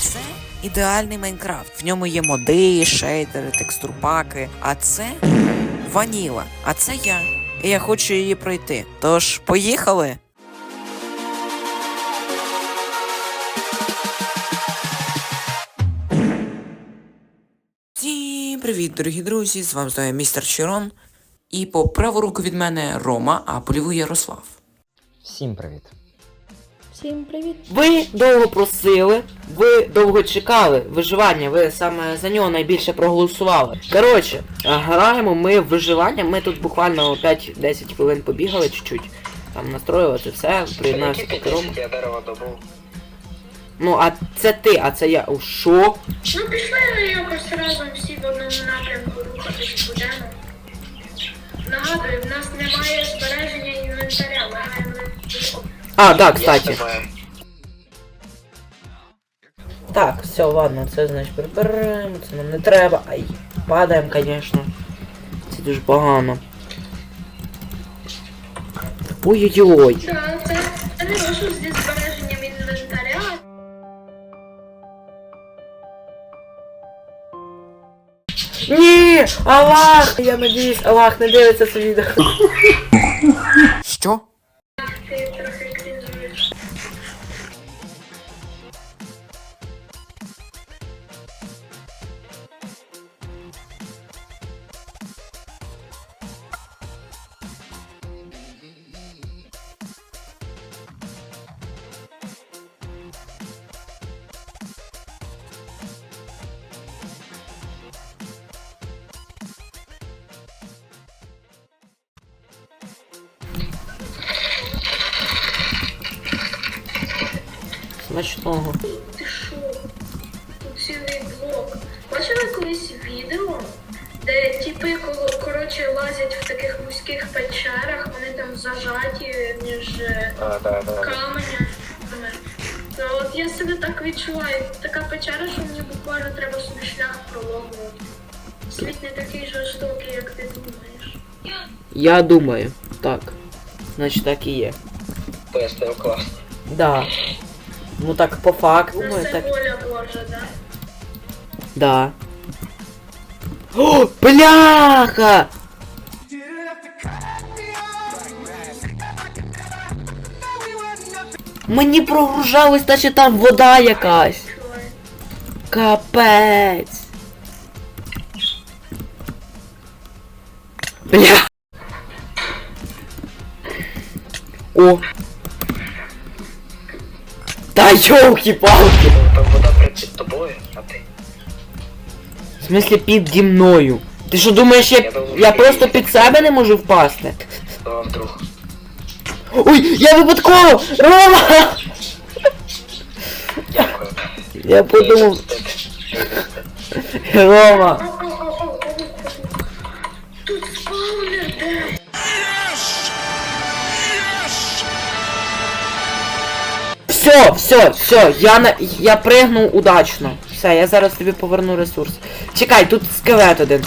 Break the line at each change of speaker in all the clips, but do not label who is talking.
Це ідеальний Майнкрафт. В ньому є моди, шейдери, текстурпаки. А це ваніла. А це я. І я хочу її пройти. Тож, поїхали! Всім привіт, дорогі друзі! З вами знову містер Чирон. І по праву руку від мене Рома, а по ліву Ярослав.
Всім привіт.
Всім привіт.
Ви довго просили, ви довго чекали виживання, ви саме за нього найбільше проголосували. Коротше, граємо ми в виживання, ми тут буквально 5-10 хвилин побігали чуть-чуть. Там настроїли це все, приєднався по керому. Ну, а це ти, а це я. О, Що?
Ну пішли якось разом всі в одному напрямку рухатись будемо. Нагадую, в нас немає збереження інвентаря, ми граємо на
А, да,
Я
кстати.
знімаю.
Так, все, ладно, це значить приберемо, це нам не треба. Ай, падаємо, звісно. Це дуже погано. Ой-ой-ой.
Так, це, це не лише зі збереженням інвентаря.
Ні! Аллах! Я надіюсь, Аллах не дивиться це відео.
Що?
Смачного.
Ти що? Тут цілий блок. Бачили колись відео, де тіпи коротше лазять в таких вузьких печерах, вони там зажаті між е, каменями. То от я себе так відчуваю. Така печера, що мені буквально треба собі шлях проломувати. Світ не такий жорстокий, як ти думаєш.
Я думаю. Так. Значить так і є.
Пояснив клас.
Да. Ну так по факту,
Це
ну
все
так.
воля Божа, да?
Да. О, бляха! Мені прогружалось, наче там вода якась. Капець. Бля. О. Та йолки-палки.
Там вода під тобою, а ти.
В смислі піді мною. Ти що думаєш, я, я просто під себе не можу впасти?
Ну, вдруг.
Ой, я випадково! Рома!
Дякую.
Я подумав, Рома. Все, все, все, я на я пригнув удачно. Все, я зараз тобі поверну ресурс. Чекай, тут скелет один.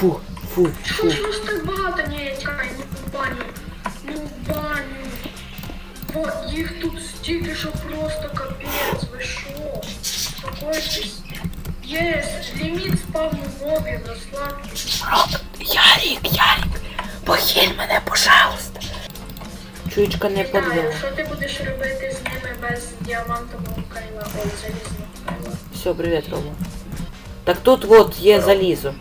Фу, фу,
Що ж так багато? Ні, чекай, ну баню. Ну баню. Бо їх тут стільки, що просто капець, ви що? Спокойтесь. Єс, ліміт спавну мобів, розслабтесь.
Ярик, Ярик, похиль мене, пожалуйста. Чуєчка не подвела.
що ти будеш робити з ними без діамантового кайла, ой, залізного кайла.
Все, привіт, Рома. Так тут от є залізо.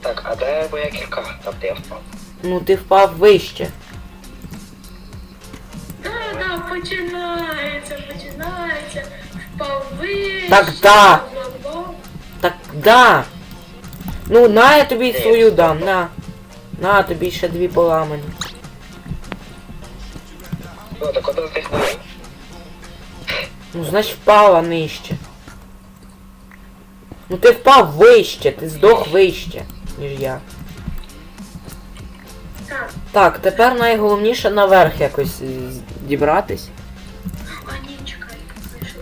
Так, а де моя кірка? Там де я впав.
Ну ти впав вище.
Да, да, починається, починається. Впав вище.
Так, да. Так да. Ну на я тобі свою дам, на. На тобі ще дві поламані.
Ну, так один з них не.
Ну значить впала нижче. Ну ти впав вище, ти здох вище, ніж я.
Так,
тепер найголовніше наверх якось е, дібратись.
а ні,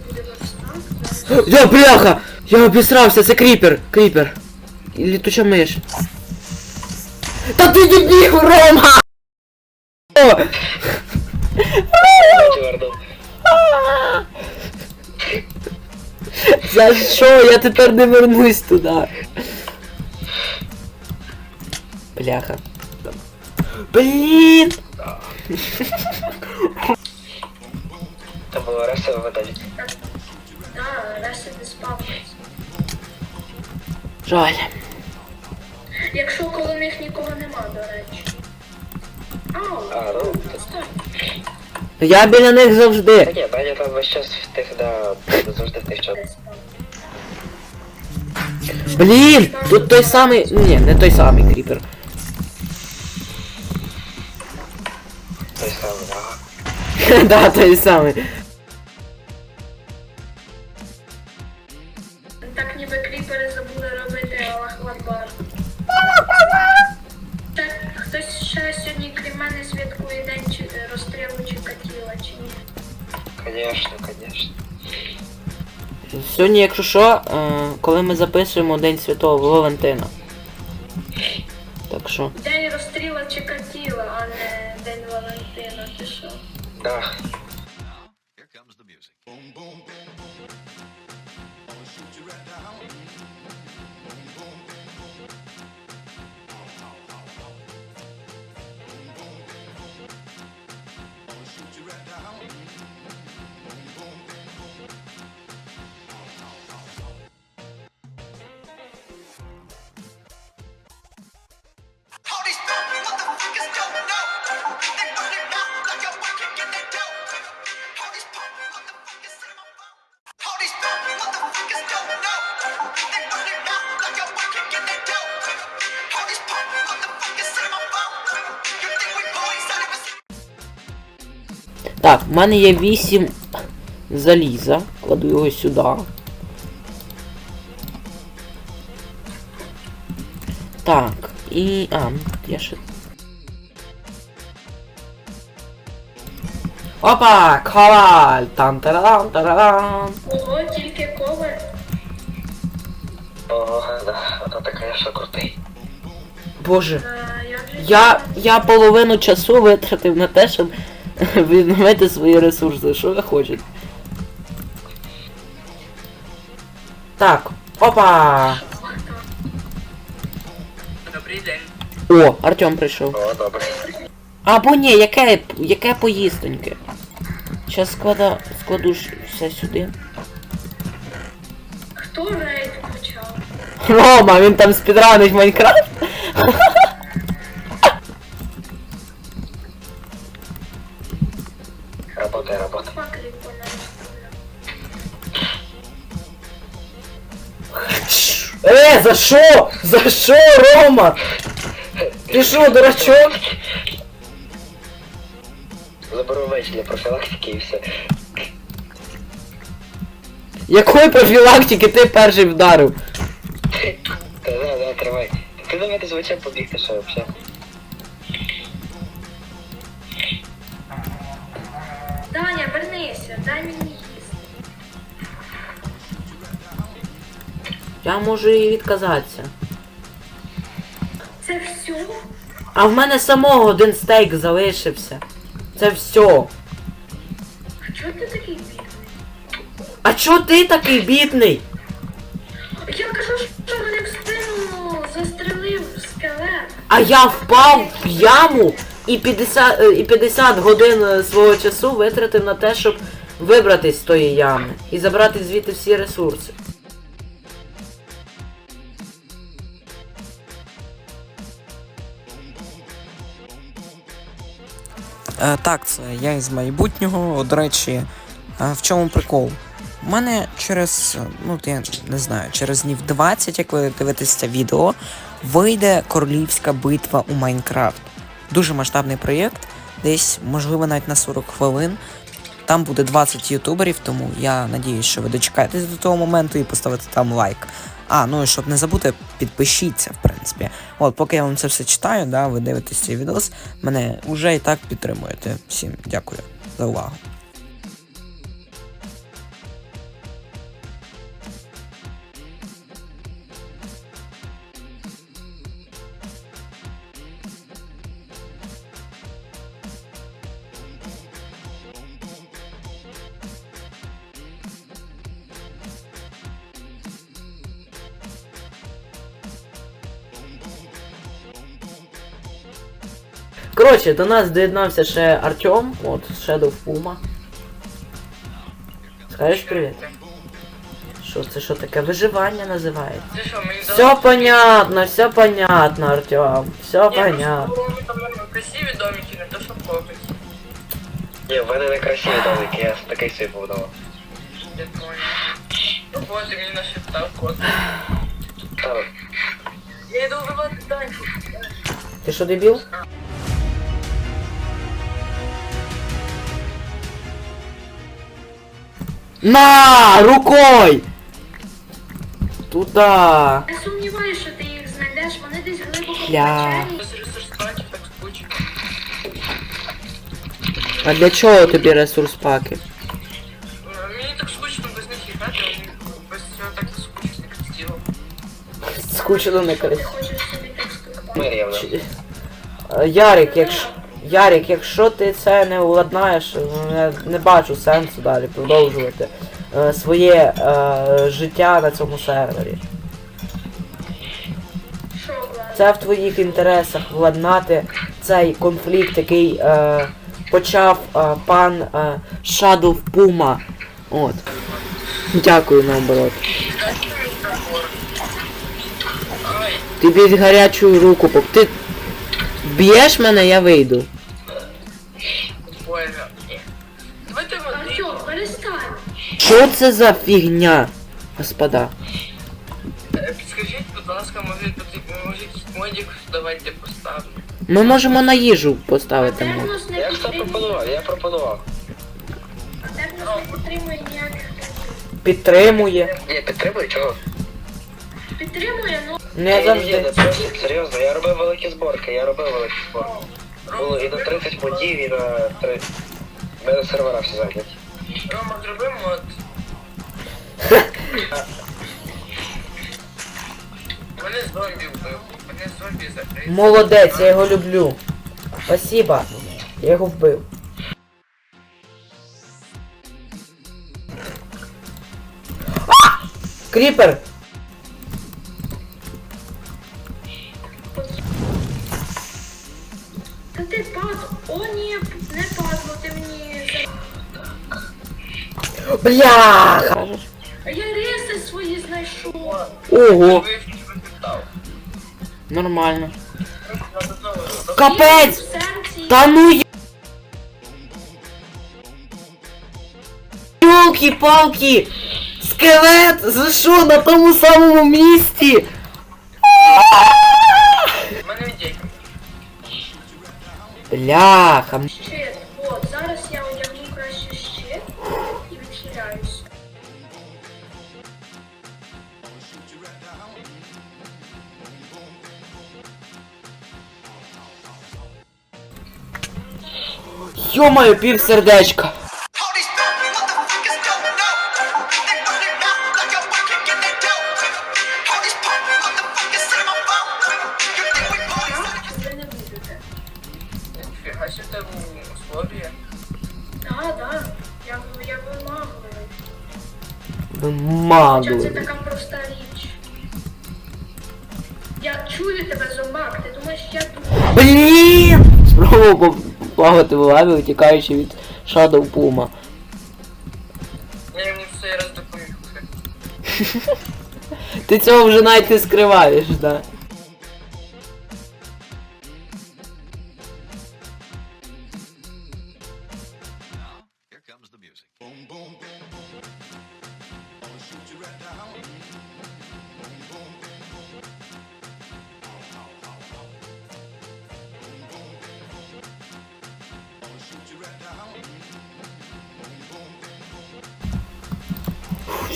буде верстак,
Я бляха! Я обісрався, це кріпер! Кріпер! Літуча миш. Та ти дебіл! Рома! За що? Я тепер не вернусь туди. Бляха. Блін!
Там було ресове видалі.
Да, Ресі не спавниться.
Жаль.
Якщо коло них нікого нема, до речі. Ау,
А, ну.
Я біля них
Та
завжди.
ні, Даня там весь час в тих, да, завжди в тих час.
Де спав?
Блін! Тут той самий. Ні, не той самий кріпер.
Той самий, ага.
Да, той самий.
Так ніби кріпери забули робити Аллах Акбар. Так, хтось ще сьогодні крім мене святкує день чи розстрілу Чикатіла, чи ні?
Конечно, конечно.
Сьогодні, якщо що, е, коли ми записуємо День Святого Валентина. Так що.
День розстріла Чикатіла, а не День Валентина, ти що?
Да.
Так, в мене є 8 заліза. Кладу його сюди. Так, і. А, я ще. Опа! Коваль! там тарарам тарарам
Ого, тільки ковер.
Ого, да. Ото така, що крутий.
Боже.
А, як же
Я, я половину часу витратив на те, щоб відновити свої ресурси. Що ви хочете? Так, опа!
Добрий день.
О, Артем прийшов.
О, добре.
Або ні, яке, яке поїстоньке. Щас склада, складу все сюди.
Хто рейд почав?
Рома, він там спідранить Майнкрафт. За що? За що, Рома? Ти що, дурачок?
Заберу меч для профілактики і все.
Якої профілактики ти перший вдарив?
Та да, да, тримай. Ти давайте звичайно побігти, що взагалі.
Даня, вернися, дай мені
Я можу і відказатися.
Це все?
А в мене самого один стейк залишився. Це все.
А чого ти такий бідний?
А чо ти такий бідний?
Я кажу, що мене в спину застрелив скелет.
А я впав в яму і 50, е, і 50 годин е, свого часу витратив на те, щоб вибратись з тої ями і забрати звідти всі ресурси.
Так, це я із майбутнього. До речі, е, в чому прикол? У мене через, е, ну я не знаю, через днів 20, як ви дивитесь це відео, вийде королівська битва у Майнкрафт. Дуже масштабний проєкт, десь, можливо, навіть на 40 хвилин. Там буде 20 ютуберів, тому я надіюсь, що ви дочекаєтесь до того моменту і поставите там лайк. А, ну і щоб не забути, підпишіться, в принципі. От, поки я вам це все читаю, да, ви дивитесь цей відос, мене вже і так підтримуєте. Всім дякую за увагу.
Коротше, до нас доєднався ще Артем, от Shadow Puma. Скажеш привіт? Що це що таке? Виживання називається.
Що, мені
Все понятно, все понятно, Артем. Все
Ні,
понятно.
просто там красиві домики, не то що хлопець.
Ні, в мене не красиві домики, я такий собі побудував.
Я понял. Ну вот, мені нашептав кот.
Так.
Я йду вбивати Даньку.
Ти що дебіл? На, рукой! Туда.
Я сумніваюся, що ти їх знайдеш, вони десь глибоко в
Бля.
печері.
Без ресурс паків так скучно.
А для чого тобі ресурс паки?
Е, Мені так скучно без них грати, а мені без цього так скучно як стіло.
Скучно не
Ти
користь.
хочеш собі текстуру.
Мир явно.
Е, Ярик, якщо. Ярик, якщо ти це не уладнаєш, не, не бачу сенсу далі продовжувати е, своє е, життя на цьому сервері. Це в твоїх інтересах владнати цей конфлікт, який е, почав е, пан е, Shadow Puma. От. Дякую наоборот. Ти під гарячу руку поп. Ти б'єш мене, я вийду.
Ні. Давайте.
Артем, перестань.
Що це за фігня, господа?
Е, Підскажіть, будь ласка, може потрібно, може якийсь модік давайте поставлю.
Ми можемо на їжу поставити. мод.
Тернос не
Я ж
підтримує.
пропонував, я пропонував.
Тернос не підтримує ніяких.
Підтримує.
Ні, підтримуй, чого?
Підтримує, ну
Не
Ні, ні,
завжди.
серйозно, я робив великі зборки, я робив великі зборки. Було і на 30 модів, і на 3. У мене сервера всі зайняті.
Рома, зроби мод. Мене зомбі вбив. Мене зомбі закрив.
Молодець, я його люблю. Спасибо. Я його вбив. А! Кріпер! Бляха!
А я реси свої знайшов.
Ого,
Ви впитав.
нормально.
Надо знову.
Капець!
В серці.
Та ну й... Ёлки-палки! Скелет! За що на тому самому місці?
У мене ідейка.
Бляха.
Я, я вимагую. Хоча це така проста річ. Я чую тебе, зомбак, ти думаєш, я тут.
Блін! Спробував плавати в лаві, утікаючи від Shadow Puma.
Я йому все раз допоміг.
Ти цього вже навіть не скриваєш, да?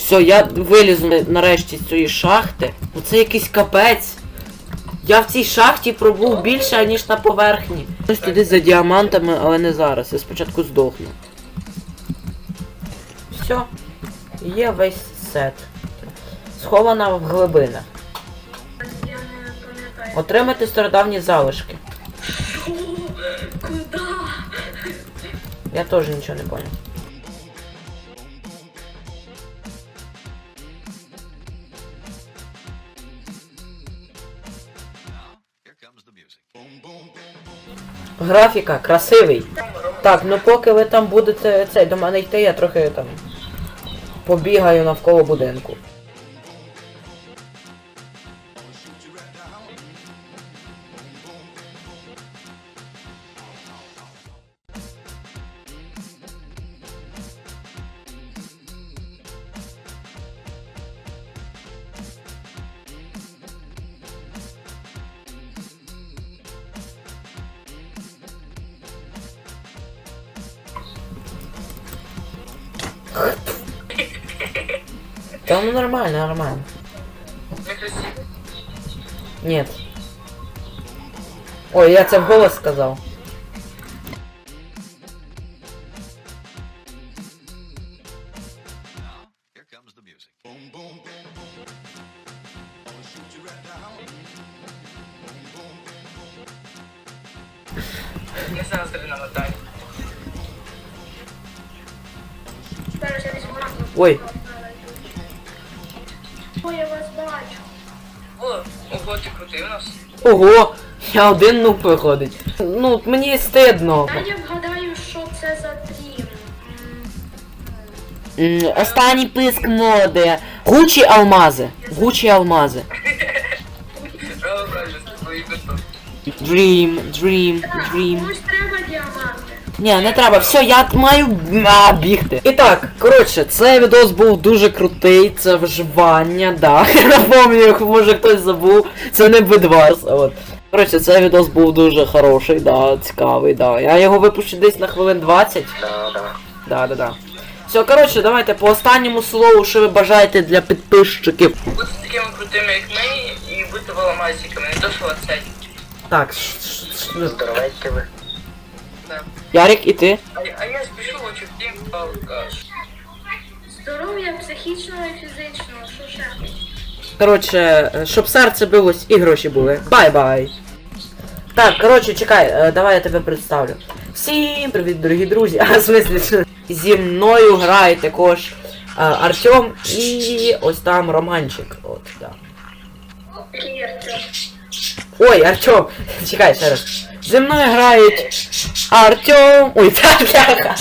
Все, я вилізу нарешті з цієї шахти. Ну це якийсь капець. Я в цій шахті пробув більше, ніж на поверхні. Ось туди за діамантами, але не зараз. Я спочатку здохну. Все. Є весь сет. Схована в глибинах. Отримати стародавні залишки.
Куда?
Я теж нічого не понял. Графіка, красивий. Так, ну поки ви там будете цей до мене йти, я трохи там побігаю навколо будинку. Да ну нормально, нормально. Нет. Ой, я
тебе голос сказал.
Ой,
Ой, я вас бачу.
О, ого, ти крутий у нас.
Ого! Я один нуб виходить. Ну, мені стидно.
Дай я вгадаю, що це за трім. М,
М, Останній писк моди. Гучі алмази. Гучі алмази.
Право кажеш, твої бетон.
Dream, dream,
Так,
dream. Ні, не треба, все, я маю а, бігти. І так, коротше, цей відос був дуже крутий, це вживання, да. Напомню, може хтось забув, це не Бедварс, а от. Коротше, цей відос був дуже хороший, да, цікавий, да. Я його випущу десь на хвилин 20.
Да, да.
Да, да, да. Все, коротше, давайте по останньому слову, що ви бажаєте для підписчиків.
Бути такими крутими, як ми, і бути воломасиками, не то що оцей.
Так, ш- ш- ш-
Здоровенькі ви.
Да.
Ярик, і ти?
А, а я в тім, каш.
Здоров'я психічного і фізичного, що ще?
Коротше, е, щоб серце билось і гроші були. Бай-бай. Так, коротше, чекай, е, давай я тебе представлю. Всім привіт, дорогі друзі. А, в смислі, зі мною грає також е, Артем і ось там Романчик. От, да. Ой, Артем, чекай ще раз. Зі мною грають Артем. Ой, так, так.